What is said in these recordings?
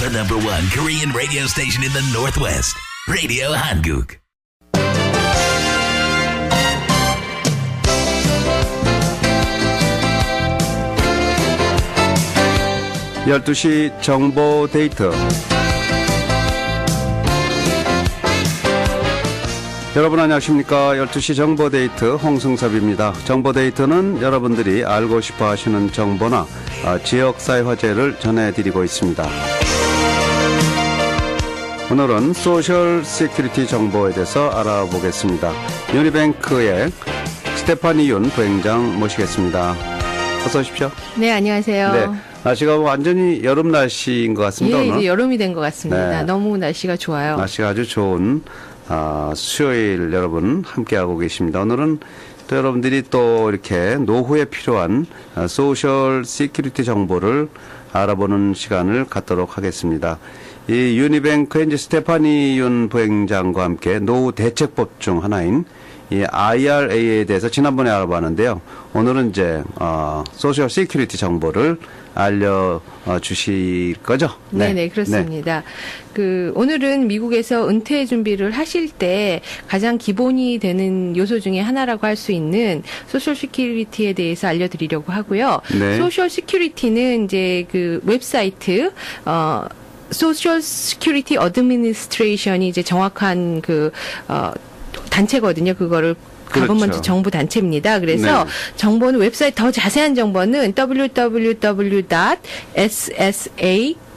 The number one Korean radio station in the Northwest. Radio Hanguk. 열두 시 정보 데이트. 여러분 안녕하십니까. 12시 정보 데이트 홍승섭입니다. 정보 데이트는 여러분들이 알고 싶어 하시는 정보나 아, 지역사회 화제를 전해드리고 있습니다. 오늘은 소셜 시큐리티 정보에 대해서 알아보겠습니다. 유니뱅크의 스테파니 윤 부행장 모시겠습니다. 어서 오십시오. 네, 안녕하세요. 네. 날씨가 완전히 여름 날씨인 것 같습니다. 예, 오늘. 이제 여름이 된 것 같습니다. 네. 너무 날씨가 좋아요. 날씨가 아주 좋은 아, 수요일 여러분 함께하고 계십니다. 오늘은 또 여러분들이 또 이렇게 노후에 필요한 아, 소셜 시큐리티 정보를 알아보는 시간을 갖도록 하겠습니다. 이 유니뱅크의 이제 스테파니 윤 부행장과 함께 노후 대책법 중 하나인 이 IRA에 대해서 지난번에 알아봤는데요. 오늘은 이제 어, 소셜 시큐리티 정보를 알려 어, 주실 거죠? 네, 네, 그렇습니다. 그 오늘은 미국에서 은퇴 준비를 하실 때 가장 기본이 되는 요소 중에 하나라고 할 수 있는 소셜 시큐리티에 대해서 알려 드리려고 하고요. 네. 소셜 시큐리티는 이제 그 웹사이트 어 소셜 시큐리티 어드미니스트레이션이 이제 정확한 그 어, 단체거든요. 그거를 가버먼트 그렇죠. 정부 단체입니다. 그래서 네. 정보는 웹사이트 더 자세한 정보는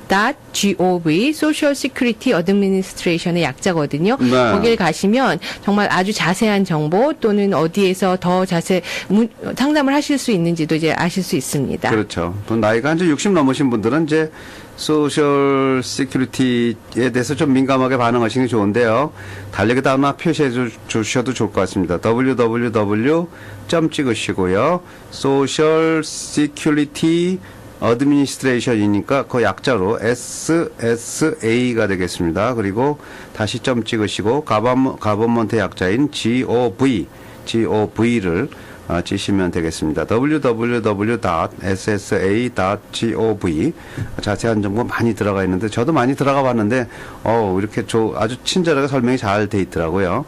www.ssa.gov Social Security Administration의 약자거든요. 네. 거길 가시면 정말 아주 자세한 정보 또는 어디에서 더 자세 문- 상담을 하실 수 있는지도 이제 아실 수 있습니다. 그렇죠. 또 나이가 이제 60 넘으신 분들은 이제 소셜 시큐리티에 대해서 좀 민감하게 반응하시는 게 좋은데요. 달력에다 하나 표시해 주, 주셔도 좋을 것 같습니다. www. 점 찍으시고요. 소셜 시큐리티 어드미니스트레이션이니까 그 약자로 SSA가 되겠습니다. 그리고 다시 점 찍으시고 가버먼, 가버먼트 약자인 GOV, GOV를 어, 치시면 되겠습니다. www.ssa.gov 자세한 정보 많이 들어가 있는데 저도 많이 들어가 봤는데 어 이렇게 조, 아주 친절하게 설명이 잘 돼 있더라고요.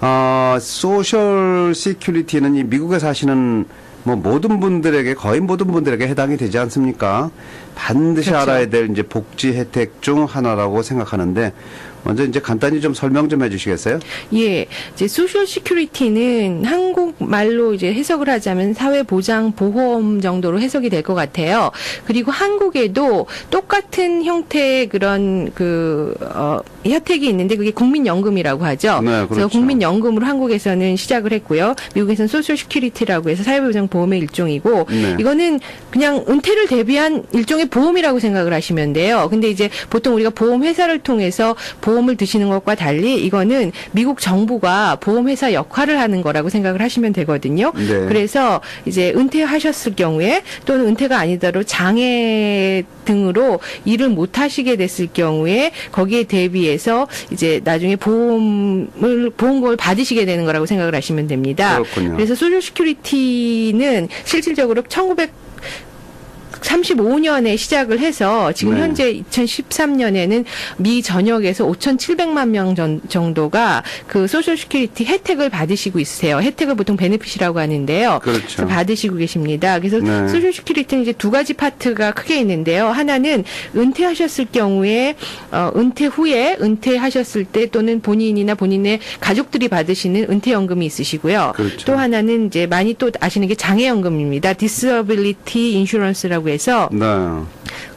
어, 소셜 시큐리티는 이 미국에 사시는 뭐 모든 분들에게 거의 모든 분들에게 해당이 되지 않습니까? 반드시 그렇죠. 알아야 될 이제 복지 혜택 중 하나라고 생각하는데 먼저 이제 간단히 좀 설명 좀 해주시겠어요? 예, 이제 소셜 시큐리티는 한국 말로 이제 해석을 하자면 사회 보장 보험 정도로 해석이 될 것 같아요. 그리고 한국에도 똑같은 형태의 그런 그 어, 혜택이 있는데 그게 국민연금이라고 하죠. 네, 그래서 그렇죠. 국민연금으로 한국에서는 시작을 했고요. 미국에서는 소셜 시큐리티라고 해서 사회 보장 보험의 일종이고 네. 이거는 그냥 은퇴를 대비한 일종의 보험이라고 생각을 하시면 돼요. 근데 이제 보통 우리가 보험 회사를 통해서 보 험을 드시는 것과 달리 이거는 미국 정부가 보험 회사 역할을 하는 거라고 생각을 하시면 되거든요. 네. 그래서 이제 은퇴하셨을 경우에 또는 은퇴가 아니더라도 장애 등으로 일을 못 하시게 됐을 경우에 거기에 대비해서 이제 나중에 보험을 보험금을 받으시게 되는 거라고 생각을 하시면 됩니다. 그렇군요. 그래서 소셜 시큐리티는 실질적으로 1900 35년에 시작을 해서 지금 네. 현재 2013년에는 미 전역에서 5,700만 명 전- 정도가 그 소셜 시큐리티 혜택을 받으시고 있으세요. 혜택을 보통 베네핏이라고 하는데요. 그렇죠. 받으시고 계십니다. 그래서 네. 소셜 시큐리티는 이제 두 가지 파트가 크게 있는데요. 하나는 은퇴하셨을 경우에 어, 은퇴 후에 은퇴하셨을 때 또는 본인이나 본인의 가족들이 받으시는 은퇴연금이 있으시고요. 그렇죠. 또 하나는 이제 많이 또 아시는 게 장애연금입니다. 디스어빌리티 인슈런스라고 해서 네.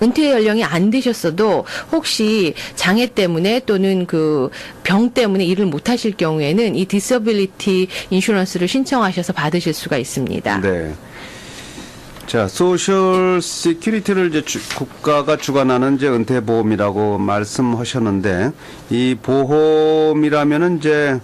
은퇴 연령이 안 되셨어도 혹시 장애 때문에 또는 그 병 때문에 일을 못 하실 경우에는 이 디서빌리티 인슈런스를 신청하셔서 받으실 수가 있습니다. 네. 자, 소셜 시큐리티를 이제 주- 국가가 주관하는 이제 은퇴 보험이라고 말씀하셨는데 이 보험이라면은 이제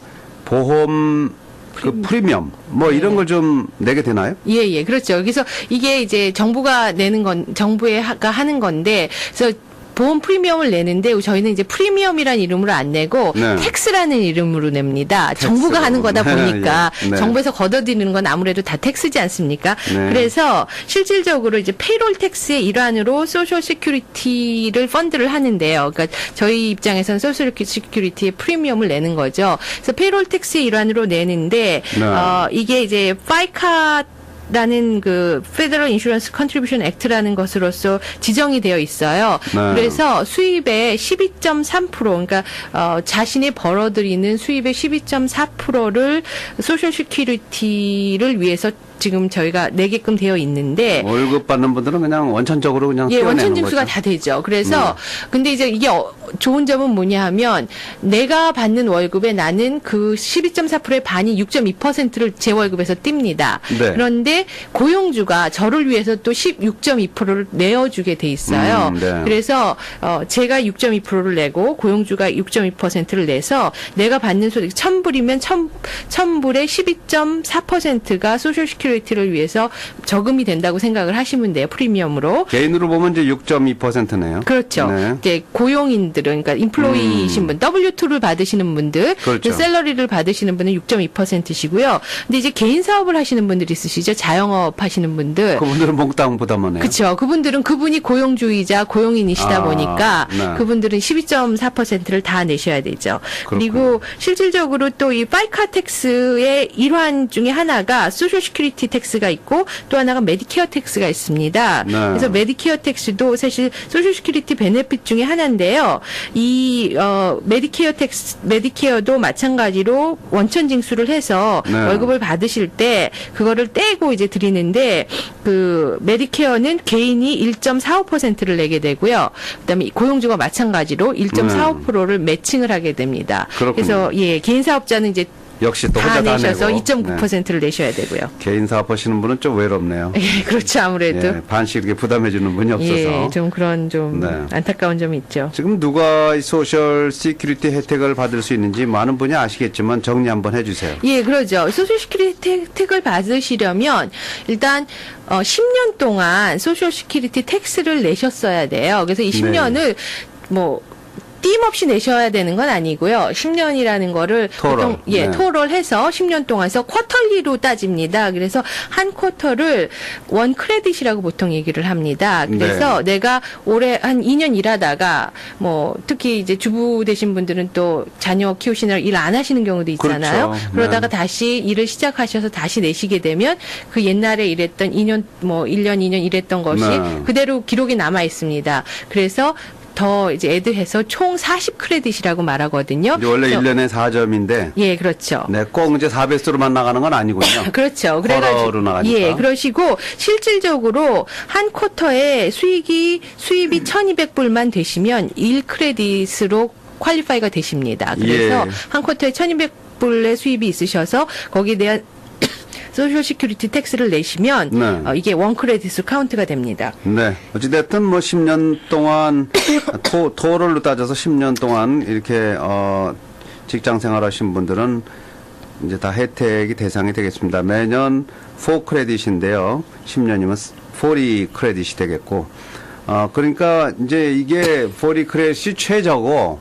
보험 그 프리미엄 뭐 이런 걸 좀 내게 되나요? 예, 예, 그렇죠. 그래서 이게 이제 정부가 내는 건, 정부가 하는 건데, 그래서 보험 프리미엄을 내는데 저희는 이제 프리미엄이라는 이름으로 안 내고 네. 텍스라는 이름으로 냅니다. 텍스로. 정부가 하는 거다 보니까 예, 네. 정부에서 걷어들이는 건 아무래도 다 텍스지 않습니까? 네. 그래서 실질적으로 이제 페이롤 텍스의 일환으로 소셜 시큐리티를 펀드를 하는데요. 그러니까 저희 입장에서는 소셜 시큐리티의 프리미엄을 내는 거죠. 그래서 페이롤 텍스의 일환으로 내는데 네. 어, 이게 이제 파이카 라는 그 Federal Insurance Contribution Act라는 것으로서 지정이 되어 있어요. 네. 그래서 수입의 12.3% 그러니까 어, 자신이 벌어들이는 수입의 12.4%를 소셜 시큐리티를 위해서 지금 저희가 내게끔 되어 있는데 월급 받는 분들은 그냥 원천적으로 그냥 예, 원천 징수가 거죠. 다 되죠. 그래서 네. 근데 이제 이게 어, 좋은 점은 뭐냐 하면 내가 받는 월급에 나는 그 12.4%의 반이 6.2%를 제 월급에서 띱니다. 네. 그런데 고용주가 저를 위해서 또 16.2%를 내어 주게 돼 있어요. 음, 네. 그래서 어, 제가 6.2%를 내고 고용주가 6.2%를 내서 내가 받는 소득 1000불이면 1000, 1000불의 12.4%가 소셜 시큐 리티를 위해서 저금이 된다고 생각을 하시면 돼요. 프리미엄으로. 개인으로 보면 이제 6.2%네요. 그렇죠. 네. 이제 고용인들은 그러니까 인플로이이신 분, W2를 받으시는 분들, 음. 그렇죠. 샐러리를 받으시는 분은 6.2%시고요. 근데 이제 개인 사업을 하시는 분들 있으시죠. 자영업 하시는 분들. 그분들은 몽땅 부담하네요. 그렇죠. 그분들은 그분이 고용주의자 고용인이시다 아, 보니까 네. 그분들은 12.4%를 다 내셔야 되죠. 그리고 실질적으로 또 이 파이카 텍스의 일환 중에 하나가 소셜 시큐리티 텍스가 있고 또 하나가 메디케어 텍스가 있습니다. 네. 그래서 메디케어 텍스도 사실 소셜 시큐리티 베네핏 중에 하나인데요. 이 어, 메디케어 텍스 메디케어도 마찬가지로 원천 징수를 해서 네. 월급을 받으실 때 그거를 떼고 이제 드리는데 그 메디케어는 개인이 1.45%를 내게 되고요. 그다음에 고용주가 마찬가지로 1.45%를 매칭을 하게 됩니다. 그렇군요. 그래서 예, 개인 사업자는 이제 역시 또다 혼자 다 내셔서 내고. 2.9%를 내셔야 되고요. 네. 개인 사업 하시는 분은 좀 외롭네요. 예, 그렇죠. 아무래도 예, 반씩 이렇게 부담해 주는 분이 없어서. 예, 좀 그런 좀 네. 안타까운 점이 있죠. 지금 누가 이 소셜 시큐리티 혜택을 받을 수 있는지 많은 분이 아시겠지만 정리 한번 해주세요. 예, 그러죠. 소셜 시큐리티 혜택을 받으시려면 일단 어 10년 동안 소셜 시큐리티 텍스를 내셨어야 돼요. 그래서 이 10년을 뭐 띠임 없이 내셔야 되는 건 아니고요. 10년이라는 거를 토럴, 보통 예, 네. 토럴 해서 10년 동안서 쿼터리로 따집니다. 그래서 한 쿼터를 원 크레딧이라고 보통 얘기를 합니다. 그래서 내가 올해 한 2년 일하다가 뭐 특히 이제 주부 되신 분들은 또 자녀 키우시느라 일 안 하시는 경우도 있잖아요. 그렇죠. 그러다가 네. 다시 일을 시작하셔서 다시 내시게 되면 그 옛날에 일했던 2년 뭐 1년 2년 일했던 것이 네. 그대로 기록이 남아 있습니다. 그래서 더 이제 애드해서 총 40 크레딧이라고 말하거든요. 이제 원래 그래서- 1년에 4점인데 예, 그렇죠. 네, 꼭 이제 4배수로만 나가는 건 아니군요. 그렇죠. 그래 가지고 나가니까. 예, 그러시고 실질적으로 한 쿼터에 수익이 수입이 1,200불만 되시면 1 크레딧으로 퀄리파이가 되십니다. 그래서 예. 한 쿼터에 1,200 불의 수입이 있으셔서 거기에 대한 소셜 시큐리티 텍스를 내시면 네. 어, 이게 원 크레딧으로 카운트가 됩니다. 네. 어찌됐든 뭐 10년 동안 토, 토럴로 따져서 10년 동안 이렇게 어 직장 생활하신 분들은 이제 다 혜택이 대상이 되겠습니다. 매년 4 크레딧인데요. 10년이면 40 크레딧이 되겠고. 어 그러니까 이제 이게 40 크레딧이 최저고 뭐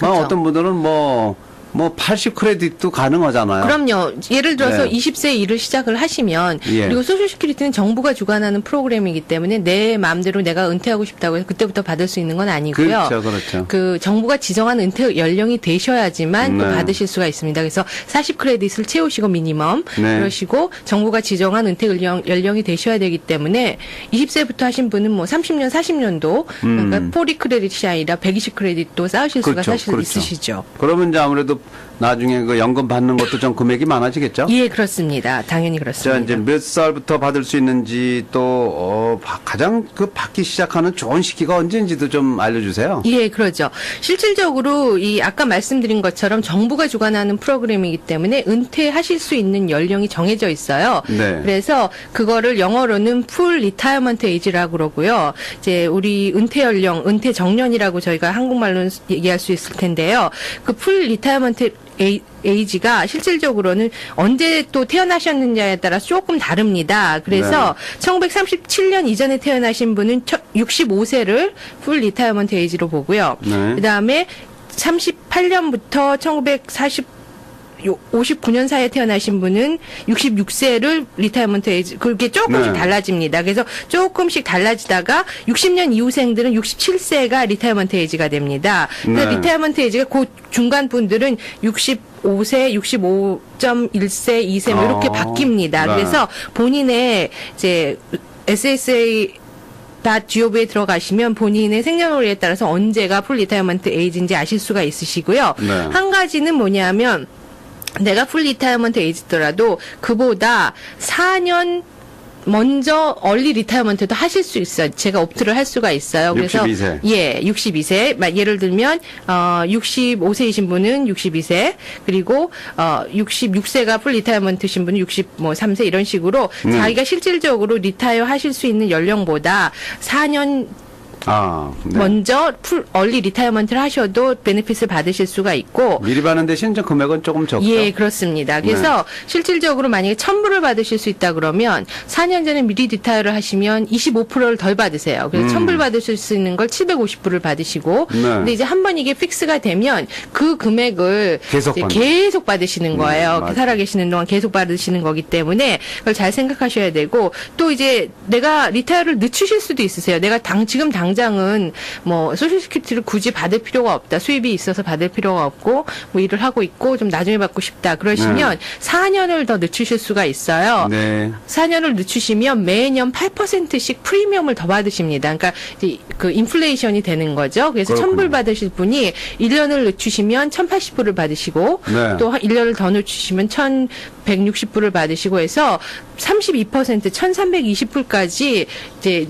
그렇죠. 어떤 분들은 뭐 뭐 80 크레딧도 가능하잖아요. 그럼요. 예를 들어서 네. 20세 일을 시작을 하시면 예. 그리고 소셜 시큐리티는 정부가 주관하는 프로그램이기 때문에 내 마음대로 내가 은퇴하고 싶다고 해서 그때부터 받을 수 있는 건 아니고요. 그렇죠, 그렇죠. 그 정부가 지정한 은퇴 연령이 되셔야지만 또 네. 받으실 수가 있습니다. 그래서 40 크레딧을 채우시고 미니멈 네. 그러시고 정부가 지정한 은퇴 연령, 연령이 되셔야 되기 때문에 20세부터 하신 분은 뭐 30년, 40년도 그러니까 40 크레딧이 아니라 120 크레딧도 쌓으실 수가 음. 그렇죠, 사실 그렇죠. 있으시죠. 그러면 이제 아무래도 나중에 그 연금 받는 것도 좀 금액이 많아지겠죠? 예, 그렇습니다. 당연히 자, 그렇습니다. 이제 몇 살부터 받을 수 있는지 또, 어, 바- 가장 그 받기 시작하는 좋은 시기가 언제인지도 좀 알려주세요. 예, 그러죠. 실질적으로 이 아까 말씀드린 것처럼 정부가 주관하는 프로그램이기 때문에 은퇴하실 수 있는 연령이 정해져 있어요. 네. 그래서 그거를 영어로는 풀 리타이어먼트 에이지라고 그러고요. 이제 우리 은퇴 연령, 은퇴 정년이라고 저희가 한국말로는 얘기할 수 있을 텐데요. 그 풀 리타이어먼트 에이, 에이지가 실질적으로는 언제 또 태어나셨느냐에 따라 조금 다릅니다. 그래서 1937년 이전에 태어나신 분은 65세를 풀 리타이먼트 에이지로 보고요. 네. 그다음에 38년부터 1940 59년 사이에 태어나신 분은 66세를 리타이먼트 에이지 그렇게 조금씩 네. 달라집니다. 그래서 조금씩 달라지다가 60년 이후생들은 67세가 리타이먼트 에이지가 됩니다. 그래서 네. 리타이먼트 에이지가 그 중간 분들은 65세, 65.1세, 2세 뭐 이렇게 어. 바뀝니다. 네. 그래서 본인의 이제 SSA .gov에 들어가시면 본인의 생년월일에 따라서 언제가 풀 리타이먼트 에이지인지 아실 수가 있으시고요. 네. 한 가지는 뭐냐면 내가 풀 리타이먼트 에이지더라도 그보다 4년 먼저 얼리 리타이먼트도 하실 수 있어요. 제가 옵트를 할 수가 있어요. 그래서 62세. 예, 62세. 막 예를 들면 어 65세이신 분은 62세, 그리고 어 66세가 풀 리타이먼트신 분은 63세 이런 식으로 음. 자기가 실질적으로 리타이어 하실 수 있는 연령보다 4년 아, 네. 먼저 풀 얼리 리타이먼트를 하셔도 베네핏을 받으실 수가 있고 미리 받는 대신 좀 금액은 조금 적죠. 예, 그렇습니다. 그래서 네. 실질적으로 만약에 1000불을 받으실 수 있다 그러면 4년 전에 미리 리타이어를 하시면 25%를 덜 받으세요. 그래서 음. 1000불 받으실 수 있는 걸 750불을 받으시고 네. 근데 이제 한 번 이게 픽스가 되면 그 금액을 계속. 계속 받으시는 거예요. 맞아요. 살아 계시는 동안 계속 받으시는 거기 때문에 그걸 잘 생각하셔야 되고 또 이제 내가 리타이어를 늦추실 수도 있으세요. 내가 당 지금 당 장은 뭐 소셜 시큐리티를 굳이 받을 필요가 없다. 수입이 있어서 받을 필요가 없고 뭐 일을 하고 있고 좀 나중에 받고 싶다. 그러시면 4년을 더 늦추실 수가 있어요. 네. 4년을 늦추시면 매년 8%씩 프리미엄을 더 받으십니다. 그러니까 그 인플레이션이 되는 거죠. 그래서. 1000불 받으실 분이 1년을 늦추시면 1080불을 받으시고 네. 또 1년을 더 늦추시면 1160불을 받으시고 해서 32% 1320불까지 이제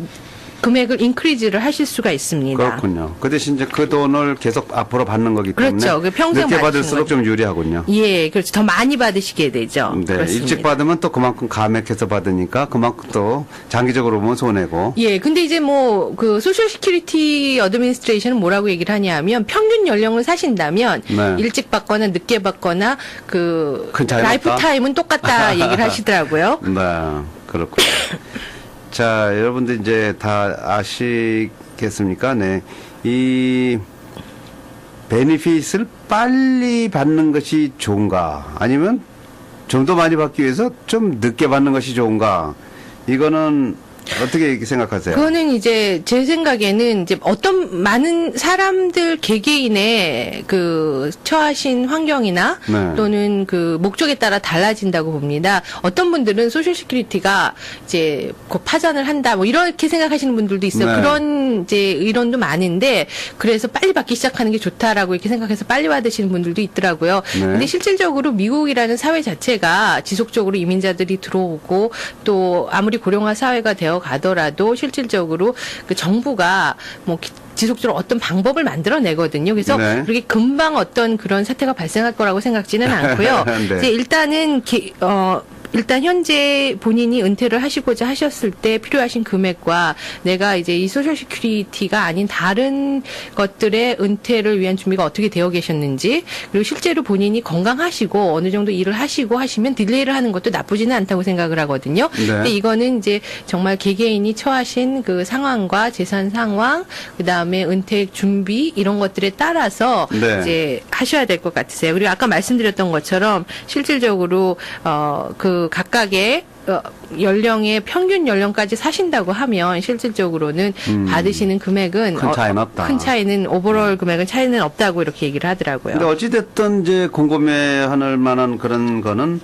금액을 인크리즈를 하실 수가 있습니다. 그렇군요. 그 대신 이제 그 돈을 계속 앞으로 받는 거기 때문에 그렇죠. 그 평생 늦게 받을수록 거죠. 좀 유리하군요. 예, 그렇죠. 더 많이 받으시게 되죠. 네, 그렇습니다. 일찍 받으면 또 그만큼 감액해서 받으니까 그만큼 또 장기적으로 보면 손해고. 예, 근데 이제 뭐 그 소셜 시큐리티 어드미니스트레이션은 뭐라고 얘기를 하냐면 평균 연령을 사신다면 네. 일찍 받거나 늦게 받거나 그 라이프? 타임은 똑같다 얘기를 하시더라고요. 네, 그렇군요. 자, 여러분들 이제 다 아시겠습니까? 네. 이 베니핏을 빨리 받는 것이 좋은가? 아니면 좀 더 많이 받기 위해서 좀 늦게 받는 것이 좋은가? 이거는 어떻게 생각하세요? 그거는 이제 제 생각에는 이제 어떤 많은 사람들 개개인의 그 처하신 환경이나 네. 또는 그 목적에 따라 달라진다고 봅니다. 어떤 분들은 소셜 시큐리티가 이제 곧 파산을 한다 뭐 이렇게 생각하시는 분들도 있어요. 네. 그런 이제 의론도 많은데 그래서 빨리 받기 시작하는 게 좋다라고 이렇게 생각해서 빨리 받으시는 분들도 있더라고요. 네. 근데 실질적으로 미국이라는 사회 자체가 지속적으로 이민자들이 들어오고 또 아무리 고령화 사회가 되어 가더라도 실질적으로 그 정부가 뭐 기- 지속적으로 어떤 방법을 만들어내거든요. 그래서 네. 그렇게 금방 어떤 그런 사태가 발생할 거라고 생각지는 않고요. 네. 이제 일단은 기- 어 일단 현재 본인이 은퇴를 하시고자 하셨을 때 필요하신 금액과 내가 이제 이 소셜 시큐리티가 아닌 다른 것들의 은퇴를 위한 준비가 어떻게 되어 계셨는지 그리고 실제로 본인이 건강하시고 어느 정도 일을 하시고 하시면 딜레이를 하는 것도 나쁘지는 않다고 생각을 하거든요. 네. 근데 이거는 이제 정말 개개인이 처하신 그 상황과 재산 상황, 그 다음에 은퇴 준비 이런 것들에 따라서 네. 이제 하셔야 될 것 같으세요. 그리고 아까 말씀드렸던 것처럼 실질적으로 어그 각각의 어, 연령의 평균 연령까지 사신다고 하면 실질적으로는 음. 받으시는 금액은 큰 차이는 없다. 큰 차이는 오버롤 금액은 차이는 없다고 이렇게 얘기를 하더라고요. 근데 어찌 됐든 이제 궁금해할 만한 그런 거는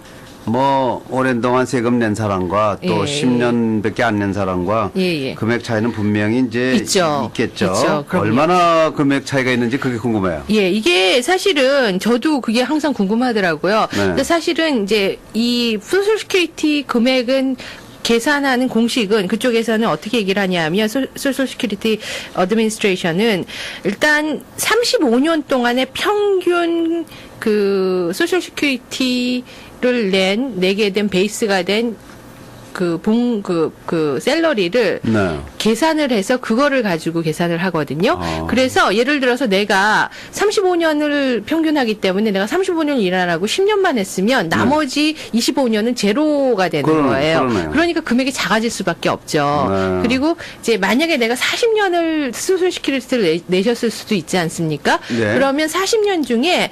뭐 오랜 동안 세금 낸 사람과 또 예. 10년밖에 안 낸 사람과 예, 예. 금액 차이는 분명히 이제 있죠. 겠죠 있죠. 얼마나 금액 차이가 있는지 그게 궁금해요. 예, 이게 사실은 저도 그게 항상 궁금하더라고요. 네. 근데 사실은 이제 이 소셜 시큐리티 금액은 계산하는 공식은 그쪽에서는 어떻게 얘기를 하냐면 소- 소셜 시큐리티 어드미니스트레이션은 일단 35년 동안의 평균 그 소셜 시큐리티 를 낸 내게 된 베이스가 된 그 봉 그 그 셀러리를 네. 계산을 해서 그거를 가지고 계산을 하거든요. 아. 그래서 예를 들어서 내가 35년을 평균하기 때문에 내가 35년 일하라고 10년만 했으면 나머지 25년은 제로가 되는 네. 그러- 거예요. 그러네요. 그러니까 금액이 작아질 수밖에 없죠. 네. 그리고 이제 만약에 내가 40년을 소셜시큐리티를 내, 셨을 수도 있지 않습니까? 네. 그러면 40년 중에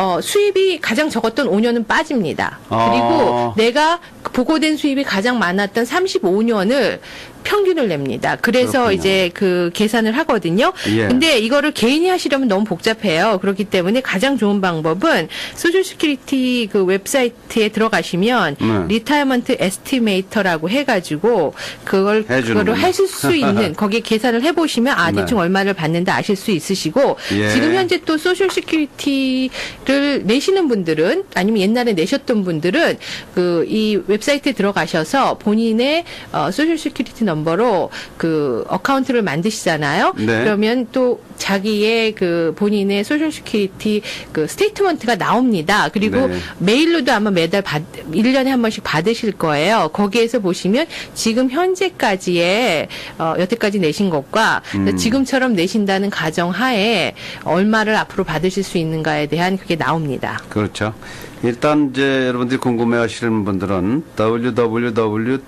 어, 수입이 가장 적었던 5년은 빠집니다. 아. 그리고 내가 보고된 수입이 가장 많았던 35년을 평균을 냅니다. 그래서 그렇군요. 이제 그 계산을 하거든요. 예. 근데 이거를 개인이 하시려면 너무 복잡해요. 그렇기 때문에 가장 좋은 방법은 소셜 시큐리티 그 웹사이트에 들어가시면 네. 리타이먼트 에스티메이터라고 해 가지고 그걸. 그거를 하실 수 있는 거기에 계산을 해 보시면 아 네. 대충 얼마를 받는다 아실 수 있으시고 예. 지금 현재 또 소셜 시큐리티를 내시는 분들은 아니면 옛날에 내셨던 분들은 그 이 웹사이트에 들어가셔서 본인의 어, 소셜 시큐리티 넘버로 그 어카운트를 만드시잖아요. 네. 그러면 또 자기의 그 본인의 소셜 시큐리티 그 스테이트먼트가 나옵니다. 그리고 네. 메일로도 아마 매달 받, 1년에 한 번씩 받으실 거예요. 거기에서 보시면 지금 현재까지의, 어, 여태까지 내신 것과 음. 지금처럼 내신다는 가정 하에 얼마를 앞으로 받으실 수 있는가에 대한 그게 나옵니다. 그렇죠. 일단 이제 여러분들이 궁금해 하시는 분들은 www.ssa.gov로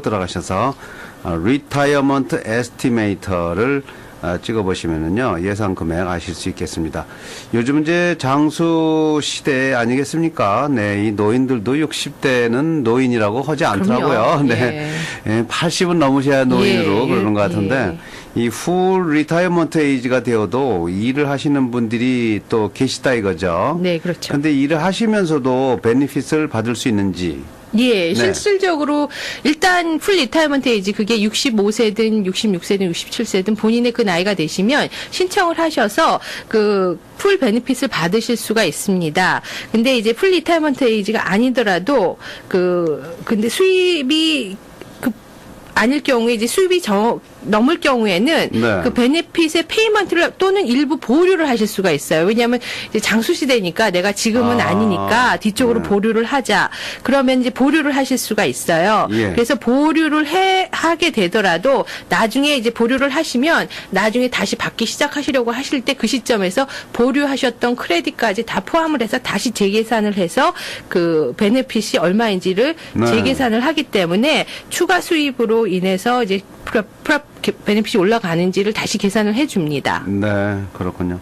들어가셔서 어, Retirement Estimator를 어, 찍어보시면은요 예상 금액 아실 수 있겠습니다. 요즘 이제 장수 시대 아니겠습니까? 네, 이 노인들도 60대는 노인이라고 하지 않더라고요. 그럼요. 네, 예, 80은 넘으셔야 노인으로 예, 그러는 것 예. 같은데 이풀 리타이어먼트 에이지가 되어도 일을 하시는 분들이 또 계시다 이거죠. 네, 그렇죠. 근데 일을 하시면서도 베니핏을 받을 수 있는지. 예, 네. 실질적으로 일단 풀 리타이먼트 에이지 그게 65세든 66세든 67세든 본인의 그 나이가 되시면 신청을 하셔서 그 풀 베니핏을 받으실 수가 있습니다. 근데 이제 풀 리타이먼트 에이지가 아니더라도 그 근데 수입이 그 아닐 경우에 이제 수입이 저 넘을 경우에는 네. 그 베네핏의 페이먼트를 또는 일부 보류를 하실 수가 있어요. 왜냐하면 이제 장수 시대니까 내가 지금은 아, 아, 니니까 뒤쪽으로 네. 보류를 하자. 그러면 이제 보류를 하실 수가 있어요. 예. 그래서 보류를 해 하게 되더라도 나중에 이제 보류를 하시면 나중에 다시 받기 시작하시려고 하실 때 그 시점에서 보류하셨던 크레딧까지 다 포함을 해서 다시 재계산을 해서 그 베네핏이 얼마인지를 네. 재계산을 하기 때문에 추가 수입으로 인해서 이제 프라, 프라 베네핏이 올라가는지를 다시 계산을 해줍니다. 네, 그렇군요.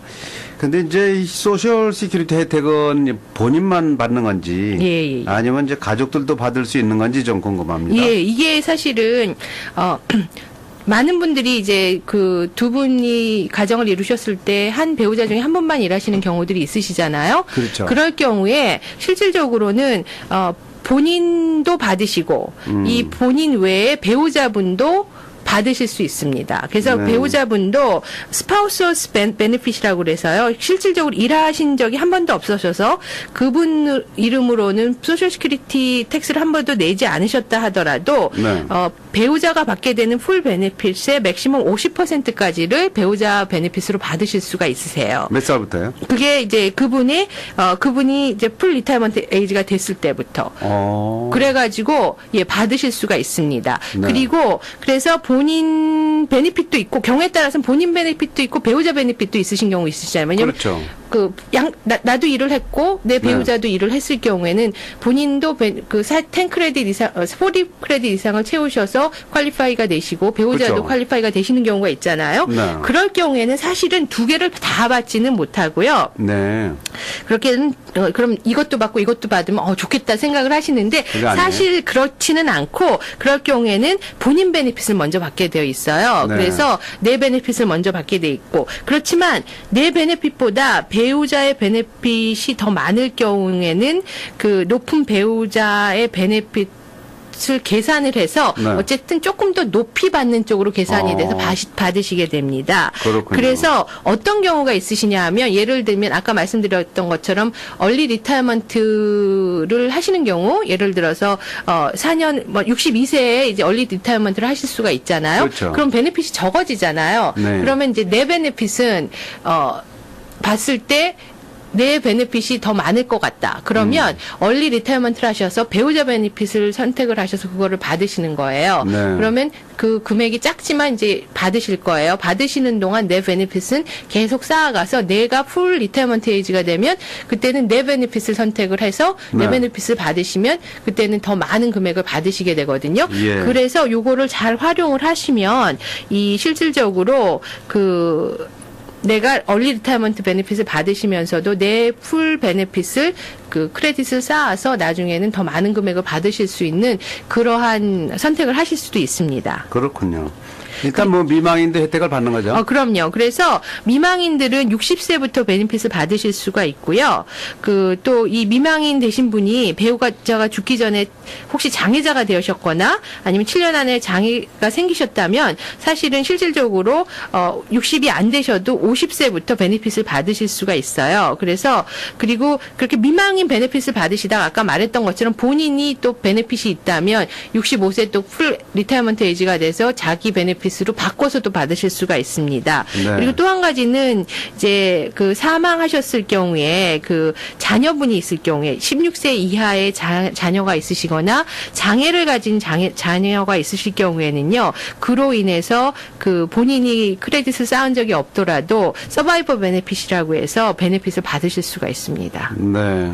근데 이제 이 소셜 시큐리티 혜택은 본인만 받는 건지 예, 예. 아니면 이제 가족들도 받을 수 있는 건지 좀 궁금합니다. 예, 이게 사실은 어 많은 분들이 이제 그 두 분이 가정을 이루셨을 때 한 배우자 중에 한 분만 일하시는 경우들이 있으시잖아요. 그렇죠. 럴 경우에 실질적으로는 어 본인도 받으시고 음. 이 본인 외에 배우자분도 받으실 수 있습니다. 그래서 네. 배우자분도 스파우스 베네핏이라고 그래서요. 실질적으로 일하신 적이 한 번도 없으셔서 그분 이름으로는 소셜 시큐리티 텍스를 한 번도 내지 않으셨다 하더라도 네. 어, 배우자가 받게 되는 풀 베네핏의 맥시멈 50%까지를 배우자 베네핏으로 받으실 수가 있으세요. 몇 살부터요? 그게 이제 그분이 어 그분이 이제 풀 리타이먼트 에이지가 됐을 때부터 어. 그래가지고 예 받으실 수가 있습니다. 네. 그리고 그래서 본인 베네핏도 있고 경우에 따라서는 본인 베네핏도 있고 배우자 베네핏도 있으신 경우 있으시잖아요. 그렇죠. 그양 나도 일을 했고 내 네. 배우자도 일을 했을 경우에는 본인도 베- 그 사- 10 크레딧 이상 어, 40 크레딧 이상을 채우셔서 퀄리파이가 되시고 배우자도 그렇죠. 퀄리파이가 되시는 경우가 있잖아요. 네. 그럴 경우에는 사실은 두 개를 다 받지는 못하고요. 네. 그렇게는 어, 그럼 이것도 받고 이것도 받으면 어 좋겠다 생각을 하시는데? 사실 그렇지는 않고 그럴 경우에는 본인 베네핏을 먼저 받게 되어 있어요. 네. 그래서 내 베네핏을 먼저 받게 돼 있고 그렇지만 내 베네핏보다 배우자의 베네핏이 더 많을 경우에는 그 높은 배우자의 베네핏 을 계산을 해서 네. 어쨌든 조금 더 높이 받는 쪽으로 계산이 돼서 어. 받- 받으시게 됩니다. 그렇군요. 그래서 어떤 경우가 있으시냐 하면 예를 들면 아까 말씀드렸던 것처럼 얼리 리타이먼트를 하시는 경우 예를 들어서 어 4년 뭐 62세에 이제 얼리 리타이먼트를 하실 수가 있잖아요. 그렇죠. 럼 베네핏이 적어지잖아요. 네. 그러면 이제 내 베네핏은 어 봤을 때 내 베네핏이 더 많을 것 같다. 그러면 얼리 리타이먼트를 하셔서 배우자 베네핏을 선택을 하셔서 그거를 받으시는 거예요. 네. 그러면 그 금액이 작지만 이제 받으실 거예요. 받으시는 동안 내 베네핏은 계속 쌓아가서 내가 풀 리타이먼트 에이지가 되면 그때는 내 베네핏을 선택을 해서 내 네. 베네핏을 받으시면 그때는 더 많은 금액을 받으시게 되거든요. 예. 그래서 요거를 잘 활용을 하시면 이 실질적으로 그 내가 얼리 리타이먼트 베네핏을 받으시면서도 내 풀 베네핏을 그 크레딧을 쌓아서 나중에는 더 많은 금액을 받으실 수 있는 그러한 선택을 하실 수도 있습니다. 그렇군요. 일단 뭐 미망인도 혜택을 받는 거죠. 어, 그럼요. 그래서 미망인들은 60세부터 베네핏을 받으실 수가 있고요. 그 또 이 미망인 되신 분이 배우자가 죽기 전에 혹시 장애자가 되셨거나 아니면 7년 안에 장애가 생기셨다면 사실은 실질적으로 어 60이 안 되셔도 50세부터 베네핏을 받으실 수가 있어요. 그래서 그리고 그렇게 미망인 베네핏을 받으시다가 아까 말했던 것처럼 본인이 또 베네핏이 있다면 65세 또 풀 리타이먼트 에이지가 돼서 자기 베네핏 으로 바꿔서도 받으실 수가 있습니다. 네. 그리고 또 한 가지는 이제 그 사망하셨을 경우에 그 자녀분이 있을 경우에 16세 이하의 자, 자녀가 있으시거나 장애를 가진 장애, 자녀가 있으실 경우에는요. 그로 인해서 그 본인이 크레딧을 쌓은 적이 없더라도 서바이버 베네핏이라고 해서 베네핏을 받으실 수가 있습니다. 네.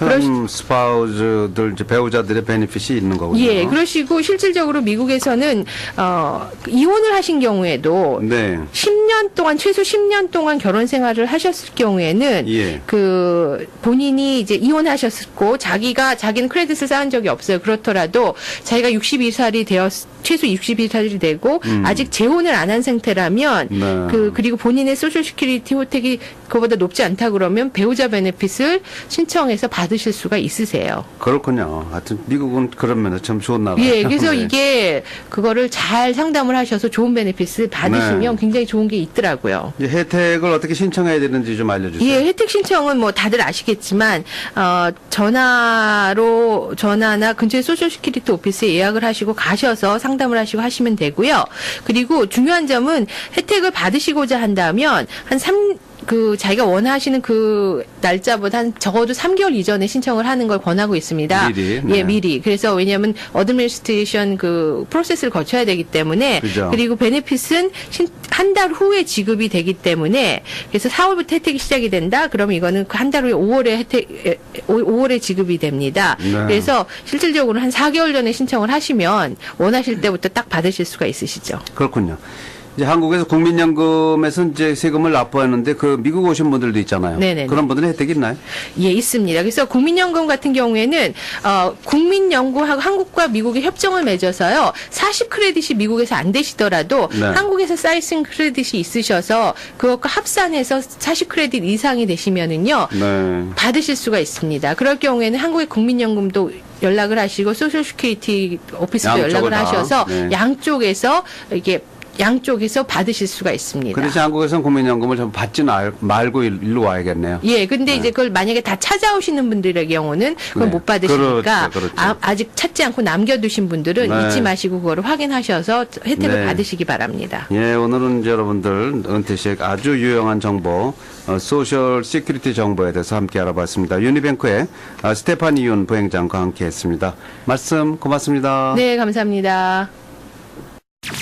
음, 스파우즈들 이제 배우자들의 베네핏이 있는 거군요. 예, 그러시고 실질적으로 미국에서는 어 이혼을 하신 경우에도 네. 10년 동안 최소 10년 동안 결혼 생활을 하셨을 경우에는 예. 그 본인이 이제 이혼하셨고 자기가 자기는 크레딧을 쌓은 적이 없어요. 그렇더라도 자기가 62살이 되었 최소 62살이 되고 음. 아직 재혼을 안 한 상태라면 네. 그 그리고 본인의 소셜 시큐리티 혜택이 그보다 높지 않다 그러면 배우자 베네핏을 신청해서 받 으실 수가 있으세요. 그렇군요. 하여튼 미국은 그런 면에서 참 좋은 나라예요. 예, 그래서 네. 이게 그거를 잘 상담을 하셔서 좋은 베네핏을 받으시면 네. 굉장히 좋은 게 있더라고요. 이 혜택을 어떻게 신청해야 되는지 좀 알려주세요. 예, 혜택 신청은 뭐 다들 아시겠지만 어 전화로 전화나 근처의 소셜 시큐리티 오피스에 예약을 하시고 가셔서 상담을 하시고 하시면 되고요. 그리고 중요한 점은 혜택을 받으시고자 한다면 한 3, 그 자기가 원하시는 그 날짜보다 한 적어도 3개월 이전에 신청을 하는 걸 권하고 있습니다. 미리, 네. 예, 미리. 그래서 왜냐하면 어드미니스트레이션 그 프로세스를 거쳐야 되기 때문에 그죠. 그리고 베네핏은 한 달 후에 지급이 되기 때문에 그래서 4월부터 혜택이 시작이 된다. 그러면 이거는 그 한 달 후에 5월에 혜택 에, 5월에 지급이 됩니다. 네. 그래서 실질적으로 한 4개월 전에 신청을 하시면 원하실 때부터 딱 받으실 수가 있으시죠. 그렇군요. 이제 한국에서 국민연금에서 이제 세금을 납부하는데 그 미국 오신 분들도 있잖아요. 네네네. 그런 분들은 혜택이 있나요? 예, 있습니다. 그래서 국민연금 같은 경우에는 어, 국민연구하고 한국과 미국이 협정을 맺어서요. 40 크레딧이 미국에서 안 되시더라도 네. 한국에서 쌓이신 크레딧이 있으셔서 그것과 합산해서 40 크레딧 이상이 되시면은요. 네. 받으실 수가 있습니다. 그럴 경우에는 한국의 국민연금도 연락을 하시고 소셜 시큐리티 오피스도 양쪽을 연락을 다. 하셔서 네. 양쪽에서 이게 양쪽에서 받으실 수가 있습니다. 그 대신 한국에서는 국민연금을 좀 받지는 알- 말고 일- 일로 와야겠네요. 예, 근데 이제 그걸 만약에 다 찾아오시는 분들의 경우는 그걸 네. 못 받으시니까 그렇죠, 그렇죠. 아, 직 찾지 않고 남겨두신 분들은 네. 잊지 마시고 그거를 확인하셔서 혜택을 네. 받으시기 바랍니다. 예, 오늘은 여러분들 은퇴 씨의 아주 유용한 정보, 어, 소셜 시큐리티 정보에 대해서 함께 알아봤습니다. 유니뱅크의 어, 스테파니 윤 부행장과 함께 했습니다. 말씀 고맙습니다. 네, 감사합니다.